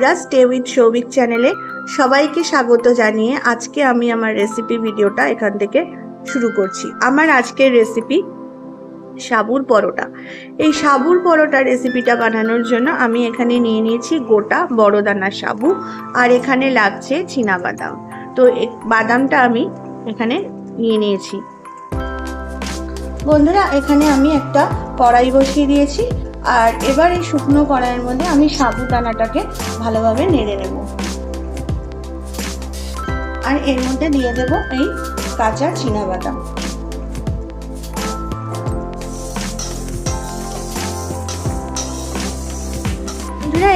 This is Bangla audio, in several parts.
বন্ধুরা স্টে উইথ সৌভিক চ্যানেলে সবাইকে স্বাগত জানিয়ে আজকে আমি আমার রেসিপি ভিডিওটা এখান থেকে শুরু করছি। আমার আজকের রেসিপি সাবুর পরোটা। এই সাবুর পরোটা রেসিপিটা বানানোর জন্য আমি এখানে নিয়ে নিয়েছি গোটা বড় দানার সাবু আর এখানে লাগছে বাদাম তো বাদামটা আমি এখানে নিয়ে নিয়েছি। বন্ধুরা এখানে আমি একটা কড়াই বসিয়ে দিয়েছি। আর এবার এই শুকনো কড়াইয়ের মধ্যে আমি সাবুদানাটাকে ভালোভাবে নেড়ে নেব। আর এর মধ্যে দিয়ে দেব এই কাঁচা বাদাম।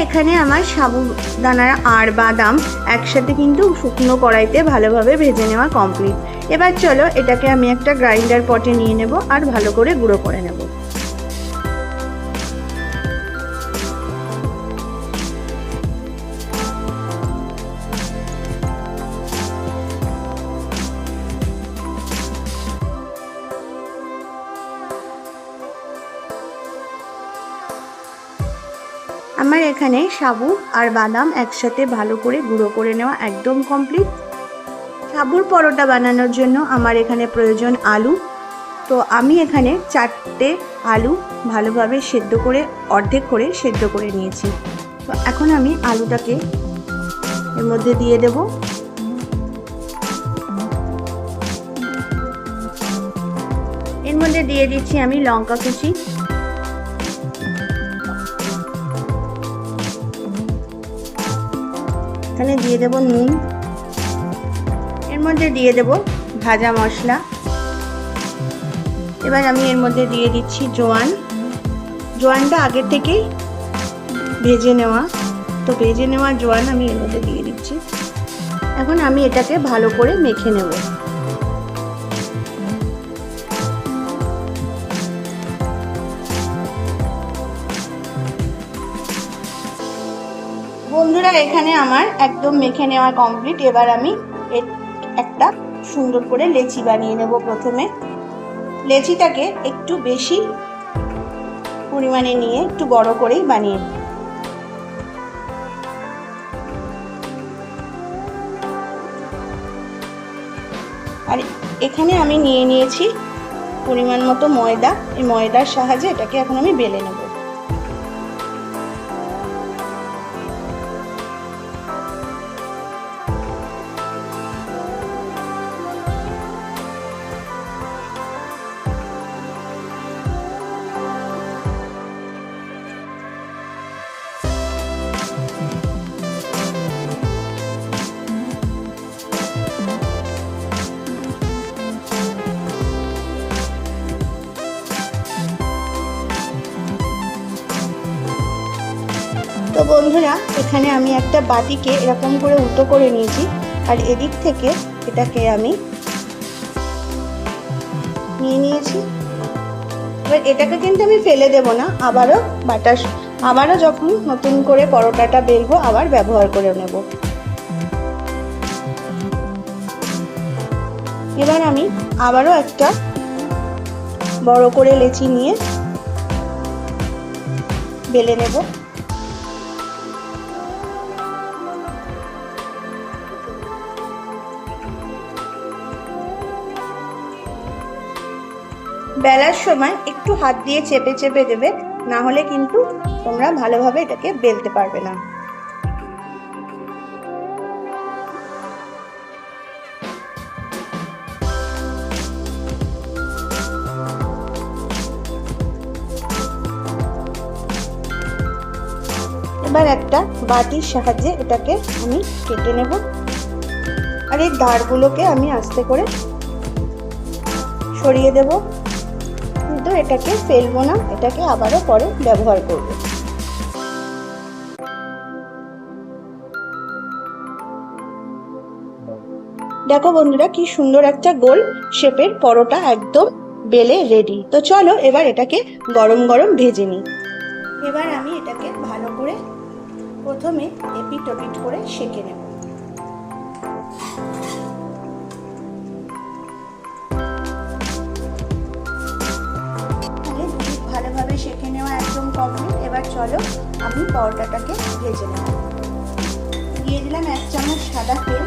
এখানে আমার সাবুদানার আর বাদাম একসাথে কিন্তু শুকনো কড়াইতে ভালোভাবে ভেজে নেওয়া কমপ্লিট এবার চলো, এটাকে আমি একটা গ্রাইন্ডার পটে নিয়ে নেব আর ভালো করে গুঁড়ো করে নেব। আমার এখানে সাবু আর বাদাম একসাথে ভালো করে গুঁড়ো করে নেওয়া একদম কমপ্লিট সাবুর পরোটা বানানোর জন্য আমার এখানে প্রয়োজন আলু। তো আমি এখানে চারটে আলু ভালোভাবে সেদ্ধ করে, অর্ধেক করে সেদ্ধ করে নিয়েছি। তো এখন আমি আলুটাকে এর মধ্যে দিয়ে দেব। এর মধ্যে দিয়ে দিচ্ছি আমি লঙ্কা কুচি। এখানে দিয়ে দেব নুন। এর মধ্যে দিয়ে দেব ভাজা মশলা। এবার আমি এর মধ্যে দিয়ে দিচ্ছি জোয়ান। জোয়ানটা আগে থেকেই ভেজে নেওয়া। তো ভেজে নেওয়া জোয়ান আমি এর মধ্যে দিয়ে দিচ্ছি। এখন আমি এটাকে ভালো করে মেখে নেব। বন্ধুরা, এখানে আমার একদম মেখে নেওয়া কমপ্লিট এবার আমি একটা সুন্দর করে লেচি বানিয়ে নেব প্রথমে। লেচিটাকে একটু বেশি পরিমাণে নিয়ে একটু বড় করেই বানিয়ে নেব। আর এখানে আমি নিয়ে নিয়েছি পরিমাণ মতো ময়দা। এই ময়দার সাহায্যে এটাকে এখন আমি বেলে নেব। তো বন্ধুরা, এখানে আমি একটা বাটিকে এরকম করে উল্টো করে নিয়েছি। আর এদিক থেকে এটাকে আমি নিয়ে নিয়েছি। এবার এটাকে কিন্তু আমি ফেলে দেব না, আবারও বাটার আবারও যখন নতুন করে পরোটাটা বেলবো, আবার ব্যবহার করে নেব। এবার আমি আবারও একটা বড় করে লেচি নিয়ে বেলে নেব। বেলার সময় একটু হাত দিয়ে চেপে চেপে দেবে, না হলে কিন্তু তোমরা ভালোভাবে এটাকে বেলতে পারবে না। এবার একটা বাটির সাহায্যে এটাকে আমি কেটে নেব। আর এই দাঁড়গুলোকে আমি আস্তে করে সরিয়ে দেব। এটাকে ফেলব না, এটাকে আবারও পরে ব্যবহার করব। দেখো বন্ধুরা, কি সুন্দর একটা গোল শেপের পরোটা একদম বেলে রেডি তো চলো এবার এটাকে গরম গরম ভেজে নিই। এবার আমি এটাকে ভালো করে প্রথমে এপিট ওপিট করে সেঁকে নেব। কমপ্লিট এবার চলো আমি পরোটাটাকে ভেজে নেব। দিয়ে দিলাম এক চামচ সাদা তেল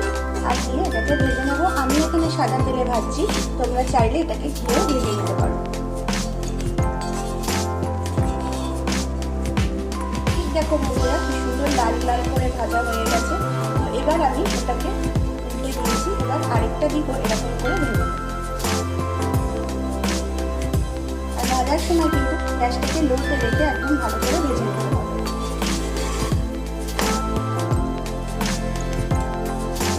আর দিয়ে এটাকে ভেজে নেব। আমি এখানে সাদা তেলে ভাজছি। তোমরা চাইলে এটাকে ঘিয়েও ভেজে নিতে পারো। দেখো বন্ধুরা, কি সুন্দর লাল লাল করে ভাজা হয়ে গেছে। এবার আমি এটাকে উল্টে দিয়েছি। এবার আরেকটা দিকও এরকম করে ভেজে নেব। আর ভাজার সময় কিন্তু গ্যাসটাকে লোতে রেখে একদম ভালো করে ভেজে নিতে হবে।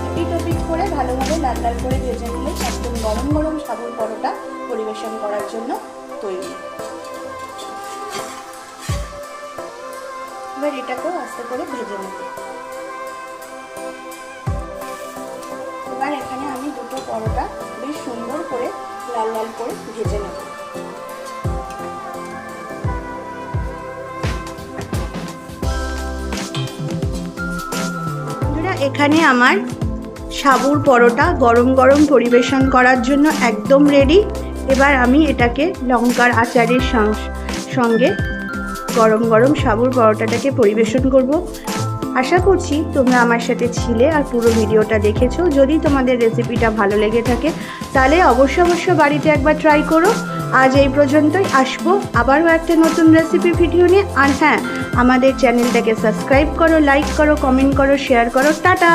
এপিট ওপিট করে ভালোভাবে লাল লাল করে ভেজে নিলে একদম গরম গরম সাবুর পরোটা পরিবেশন করার জন্য তৈরি। এবার এটাকেও আস্তে করে ভেজে নেব এবার এখানে আমি দুটো পরোটা বেশ সুন্দর করে লাল লাল করে ভেজে নেব। এখানে আমার সাবুর পরোটা গরম গরম পরিবেশন করার জন্য একদম রেডি এবার আমি এটাকে লঙ্কার আচারের সঙ্গে গরম গরম সাবুর পরোটাটাকে পরিবেশন করব। আশা করছি তোমরা আমার সাথে ছিলে আর পুরো ভিডিওটা দেখেছ। যদি তোমাদের রেসিপিটা ভালো লেগে থাকে, তাহলে অবশ্য অবশ্য বাড়িতে একবার ট্রাই করো। আজ এই পর্যন্তই, আসব আবারও একটা নতুন রেসিপি ভিডিও নিয়ে। আর হ্যাঁ আমাদের চ্যানেলটাকে সাবস্ক্রাইব করো লাইক করো কমেন্ট করো শেয়ার করো টাটা!